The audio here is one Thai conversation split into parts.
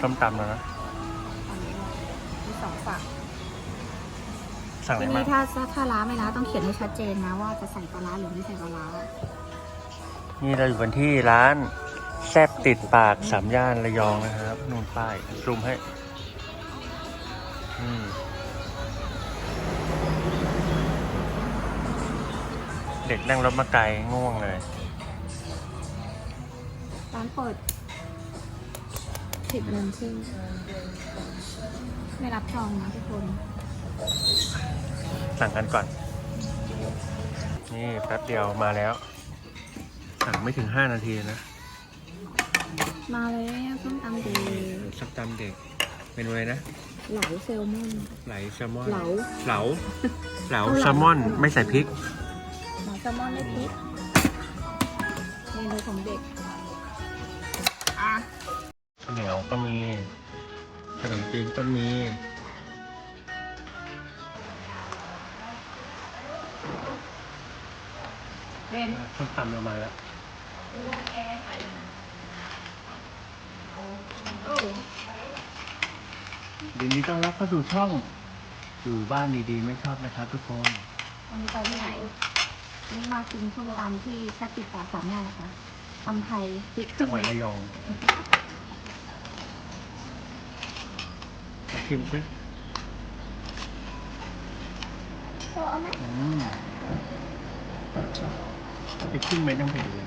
ส้มตำแล้วนะอันนี้มีสองฝั่งสั่งอะไรทีมานี้ถ้าถ้าถ้าร้านไม่ร้านต้องเขียนให้ชัดเจนนะว่าจะใส่ปลาร้าหรือไม่ใส่ปลาร้านี่เราอยู่กันที่ร้านแซบติดปากสามย่านระยองนะครับ นู่นป้ายซูมให้อืมเด็กนั่งรถมาไกลง่วงเลย ร้านเปิด สิบโมงครึ่งไม่รับจองนะทุกคน สั่งกันก่อน นี่แป๊บเดียวมาแล้ว สั่งไม่ถึง5นาทีนะ มาแล้วส้มตำเดสักตำเด็กเมนูอะไรนะ เหลาเซลมอน ไหลแซลมอน เหลา เหลาเหลาเอาเหลาแซลมอนไม่ใส่พริก เหลาแซลมอนไม่พริกเมนูของเด็กอะข้าว เหนียวก็มีขนมจีนก็มีเด่นส้มตำเรามาแล้วดินนี้ต้องรับเข้าสู่ช่องอยู่บ้านดีๆ ไม่ชอบนะครับทุกคนวันนี้ไปที่ไหนนี่มากินส้มตำที่แค่ติดปากสามย่านนะคะตำไทยพริกจังหวัดระยอง ชิมซิโเอาไหมอืมไปขึ้นเม็ดยังเผ็ดเลย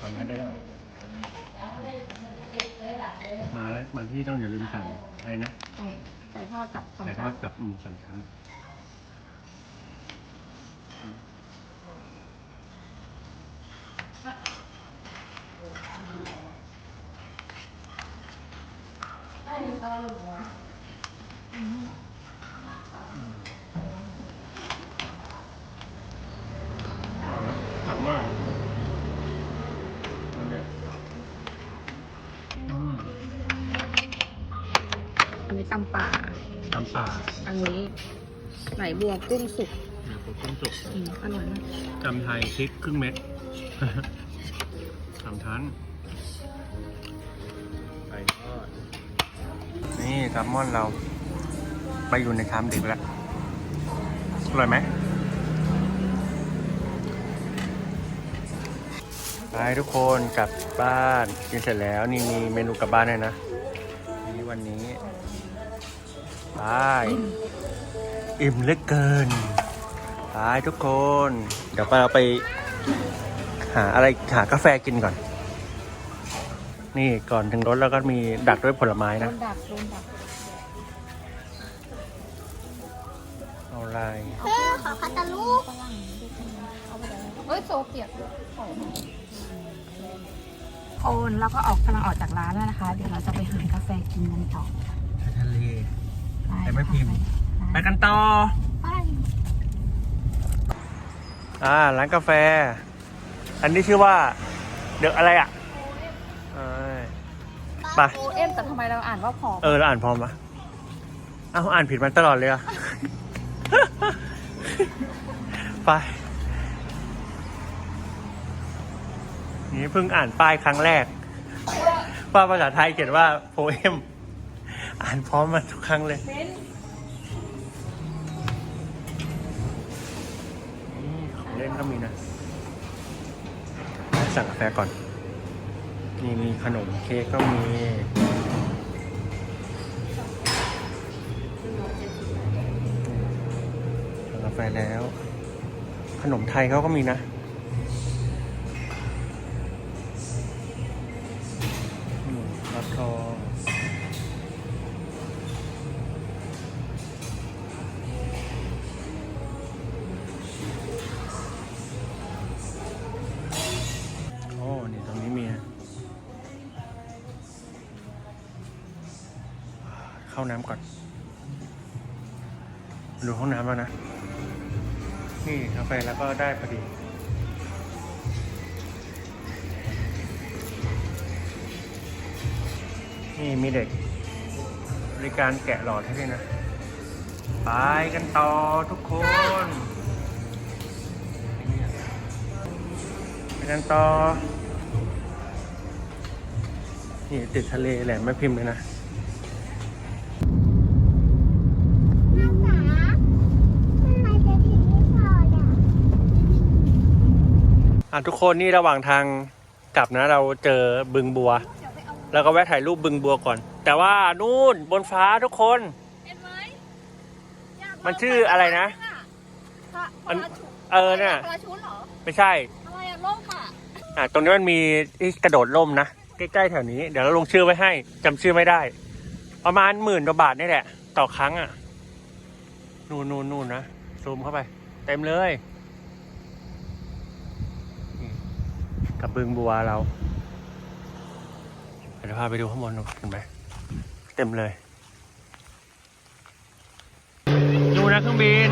ตอนนั้นได้แล้วมาแล้วมาที่ต้องอย่าลืมสั่งอะไรนะ ใส่ใส่ทอดกับสองแต่ทชั้อนดกับหมูสามชั้น ถามว่าอันนี้ยอืมอันนี้ตำป่าตำป่าอันนี้ไหลบัวกุ้งสุกเดี๋ยวผมต้มจุกอืมอร่อยมาก ตำไทยพริกครึ่งเม็ด สามชั้น แซลมอนเรา ไปอยู่ในชามเด็กแล้วอร่อยไหมไปทุกคนกลับบ้านกินเสร็จแล้วนี่มีเมนูกลับบ้านเลยนะนี่วันนี้ไปอิ่มเหลือเกินไปทุกคน เดี๋ยวไปเราไป หาอะไรหากาแฟกินก่อน นี่ก่อนถึงรถแล้วก็มีดักด้วยผลไม้โดนะนดักโดนดักเอาอะไรเออขอคัตตาลูกฝรั่งเอาไปเลยเฮ้ยโซเปียกโอนแล้วก็ออกกำลังออกจากร้านแล้วนะคะ เดี๋ยวเราจะไปหากาแฟกินกันต่อทะเลปแต่ไม่พิมพ์ ไปกันต่อ ไปอ่าร้านกาแฟ อันนี้ชื่อว่า เดอะอะไรอะเอ้ย ไป โอเอ็มแต่ทำไมเราอ่านว่าพอเออเราอ่านพร้อมปะเอ้าอ่านผิดมาตลอดเลยอะ ไป นี่เพิ่งอ่านป้ายครั้งแรก ป้าภาษาไทยเขียนว่าโพเอม อ่านพร้อมมาทุกครั้งเลยเป็นนี่ของเล่นก็มีนะ สั่งกาแฟก่อน นี่มีขนมเค้กก็มีสั่งกาแฟแล้ว ขนมไทยเขาก็มีนะ เข้าน้ำก่อน ดูห้องน้ำแล้วนะ นี่กาแฟแล้วก็ได้พอดีนี่มีเด็กบริการแกะหลอดให้ด้วยนะ ไปกันต่อทุกคนไปกันต่อ นี่ติดทะเลแหลมแม่พิมพ์เลยนะ น้องจ๋าทำไมจะถึงไม่พออะ อะทุกคนนี่ระหว่างทางกลับนะเราเจอบึงบัว แล้วก็แวะถ่ายรูปบึงบัวก่อน แต่ว่านู่นบนฟ้าทุกคน เห็นไหมยากมันชื่ออะไรนะพระอันพระชุเออเนี่ยพระชุนเหรอ ไม่ใช่ อะไรอะล่มอะ อะตรงนี้มันมีที่กระโดดร่มนะใกล้ๆแถวนี้เดี๋ยวเราลงชื่อไว้ให้จำชื่อไม่ได้ ประมาณหมื่นกว่าบาทนี่แหละ ต่อครั้งอะ นู่นนู่นนู่นนะซูมเข้าไป เต็มเลยนี่ กับบึงบัวเราเดี๋ยวพาไปดูข้างบนดูเห็นไหมเต็มเลย ดูนะเครื่องบิน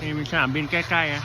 นี่มีสนามบินใกล้ๆนะ